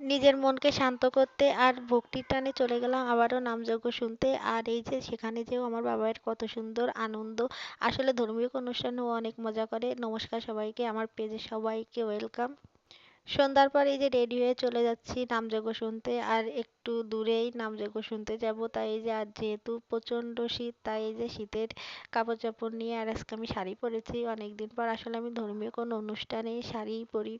নিজের মনকে শান্ত করতে আর ভক্তির টানে চলে গেলাম। আবারও নামযজ্ঞ শুনতে। আর এই যে সেখানে যেও আমার বাবার কত সুন্দর আনন্দ। আসলে ধর্মীয় অনুষ্ঠানেও অনেক মজা করে। নমস্কার সবাইকে। আমার পেজে সবাইকে ওয়েলকাম। সন্ধ্যার পর এই যে রেডি হয়ে চলে যাচ্ছি নামযজ্ঞ শুনতে। আর একটু দূরেই নামযজ্ঞ শুনতে যাব। তাই এই যে আর যেহেতু প্রচণ্ড শীত, তাই এই যে শীতের কাপড় চাপড় নিয়ে আর আজকে আমি শাড়ি পরেছি অনেকদিন পর। আসলে আমি ধর্মীয় কোনো অনুষ্ঠানে শাড়ি পরি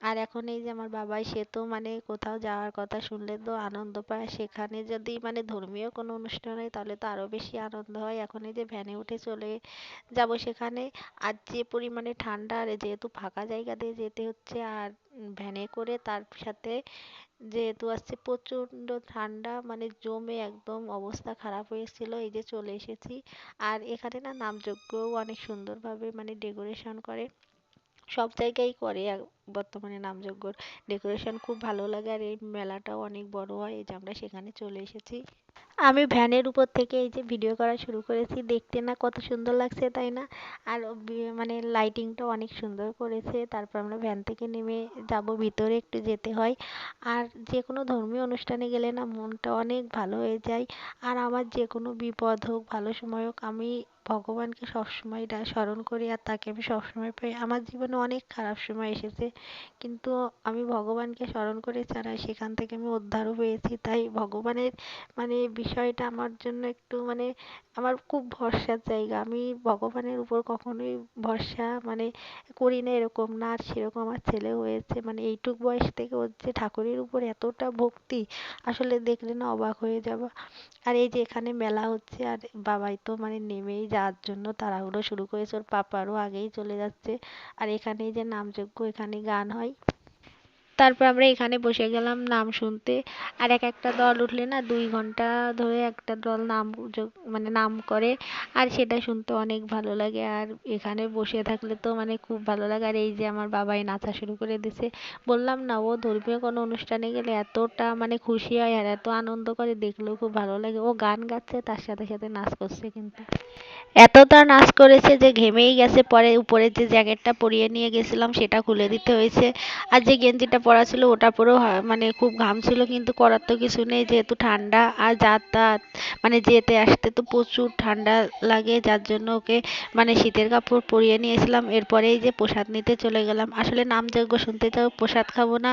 আর এখন এই যে আমার বাবাই, সে তো মানে কোথাও যাওয়ার কথা শুনলে তো আনন্দ পায়। সেখানে যদি মানে ধর্মীয় কোনো অনুষ্ঠান হয়, তাহলে তো আরও বেশি আনন্দ হয়। এখন এই যে ভ্যানে উঠে চলে যাব সেখানে। আর যে পরিমাণে ঠান্ডা, আর যেহেতু ফাঁকা জায়গা দিয়ে যেতে হচ্ছে, আর ভ্যানে করে তার সাথে যেহেতু আসছে প্রচণ্ড ঠান্ডা মানে জমে একদম অবস্থা খারাপ হয়েছিল এই যে চলে এসেছি। আর এখানে না নামযজ্ঞও অনেক সুন্দরভাবে মানে ডেকোরেশন করে। সব জায়গায় করে বর্তমানে নামযজ্ঞর ডেকোরেশন খুব ভালো লাগে আর এই মেলাটাও অনেক বড় হয়, এই যে আমরা সেখানে চলে এসেছি। আমি ভ্যানের উপর থেকে এই যে ভিডিও করা শুরু করেছি, দেখতে না কত সুন্দর লাগছে তাই না? আর মানে লাইটিংটাও অনেক সুন্দর করেছে। তারপর আমরা ভ্যান থেকে নেমে যাব, ভিতরে একটু যেতে হয়। আর যে কোনো ধর্মীয় অনুষ্ঠানে গেলে না মনটা অনেক ভালো হয়ে যায়। আর আমার যে কোনো বিপদ হোক, ভালো সময় হোক, আমি ভগবানকে সবসময় স্মরণ করি। আর তাকে আমি সবসময় পাই। আমার জীবনে অনেক খারাপ সময় এসেছে। কিন্তু আমি ভগবানকে স্মরণ করে ছাড়া সেখান থেকে আমি উদ্ধারও পেয়েছি। তাই ভগবানের মানে বিষয়টা আমার জন্য একটু মানে আমার খুব ভরসার জায়গা। আমি ভগবানের উপর কখনোই ভরসা মানে করি না এরকম না, আর সেরকম আমার ছেলে হয়েছে। মানে এইটুক বয়স থেকে ওর যে ঠাকুরের উপর এতটা ভক্তি, আসলে দেখলে না অবাক হয়ে যাব। আর এই যে এখানে মেলা হচ্ছে, আর বাবাই তো মানে নেমেই যাওয়ার জন্য তাড়াহুড়ো শুরু করেছে। ওর পাপারও আগেই চলে যাচ্ছে। আর এখানে যে নামযজ্ঞ এখানে গান হয়। তারপর আমরা এখানে বসে গেলাম নাম শুনতে। আর এক একটা দল উঠলে না দুই ঘণ্টা ধরে একটা দল নাম মানে নাম করে। আর সেটা শুনতে অনেক ভালো লাগে। আর এখানে বসে থাকলে তো মানে খুব ভালো লাগে। আর এই যে আমার বাবাই নাচা শুরু করে দিছে। বললাম, না ও ধর্মীয় কোনো অনুষ্ঠানে গেলে এতটা মানে খুশি হয় আর এত আনন্দ করে, দেখলেও খুব ভালো লাগে। ও গান গাচ্ছে, তার সাথে সাথে নাচ করছে কিন্তু। এতটা নাচ করেছে যে ঘেমেই গেছে। পরে উপরের যে জ্যাকেটটা পরিয়ে নিয়ে গেছিলাম, সেটা খুলে দিতে হয়েছে। আর যে গেঞ্জিটা পরা ছিল, ওটা পরেও মানে খুব ঘাম ছিল, কিন্তু করার তো কিছু নেই, যেহেতু ঠান্ডা আর যাতায়াত মানে যেতে আসতে তো প্রচুর ঠান্ডা লাগে, যার জন্য ওকে মানে শীতের কাপড় পরিয়ে নিয়েছিলাম। এরপরেই যে প্রসাদ নিতে চলে গেলাম। আসলে নাম যজ্ঞ শুনতে চাও, প্রসাদ খাব না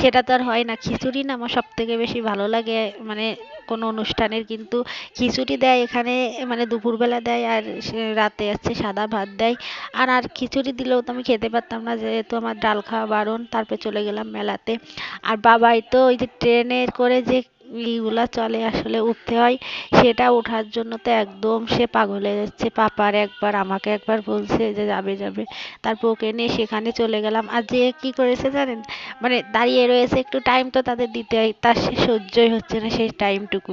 সেটা তো আর হয় না। খিচুড়ি না আমার সব থেকে বেশি ভালো লাগে মানে কোনো অনুষ্ঠানের কিন্তু খিচুড়ি দেয় এখানে মানে দুপুরবেলা দেয় আর রাতে আছে সাদা ভাত দেয়। আর আর খিচুড়ি দিলেও তো আমি খেতে পারতাম না, যেহেতু আমার ডাল খাওয়া বারণ, তারপর চলে গেলাম মেলাতে। আর বাবাই তো ওই যে ট্রেনে করে যে ইগুলা চলে আসলে উঠতে হয়। সেটা ওঠার জন্য তো একদম সে পাগল হয়ে যাচ্ছে। পাপার একবার, আমাকে একবার বলছে যে যাবে যাবে। তারপর ওকে নিয়ে সেখানে চলে গেলাম। আর যে কি করেছে জানেন? মানে দাঁড়িয়ে রয়েছে একটু টাইম তো তাদের দিতে হয়। তার সে সহ্যই হচ্ছে না সেই টাইমটুকু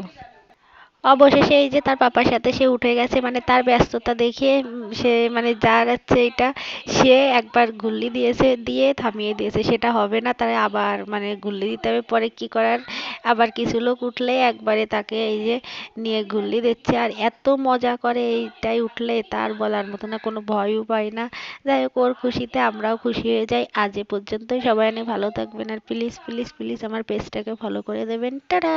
অবশেষে এই যে তার পাপার সাথে সে উঠে গেছে মানে তার ব্যস্ততা দেখে সে মানে যার হচ্ছে এটা সে একবার গুল্লি দিয়েছে, দিয়ে থামিয়ে দিয়েছে। সেটা হবে না তাই আবার মানে গুল্লি দিতে হবে। পরে কি করার? আবার কিছু লোক উঠলে একবারে তাকে এই যে নিয়ে গুল্লি দিচ্ছে। আর এত মজা করে এইটাই উঠলে তার বলার মতো না, কোনো ভয়ও পায় না। যাই হোক, ওর খুশিতে আমরাও খুশি হয়ে যাই। আজ এ পর্যন্তই। সবাই অনেক ভালো থাকবেন। আর প্লিজ প্লিজ প্লিজ আমার পেজটাকে ফলো করে দেবেন। টাটা!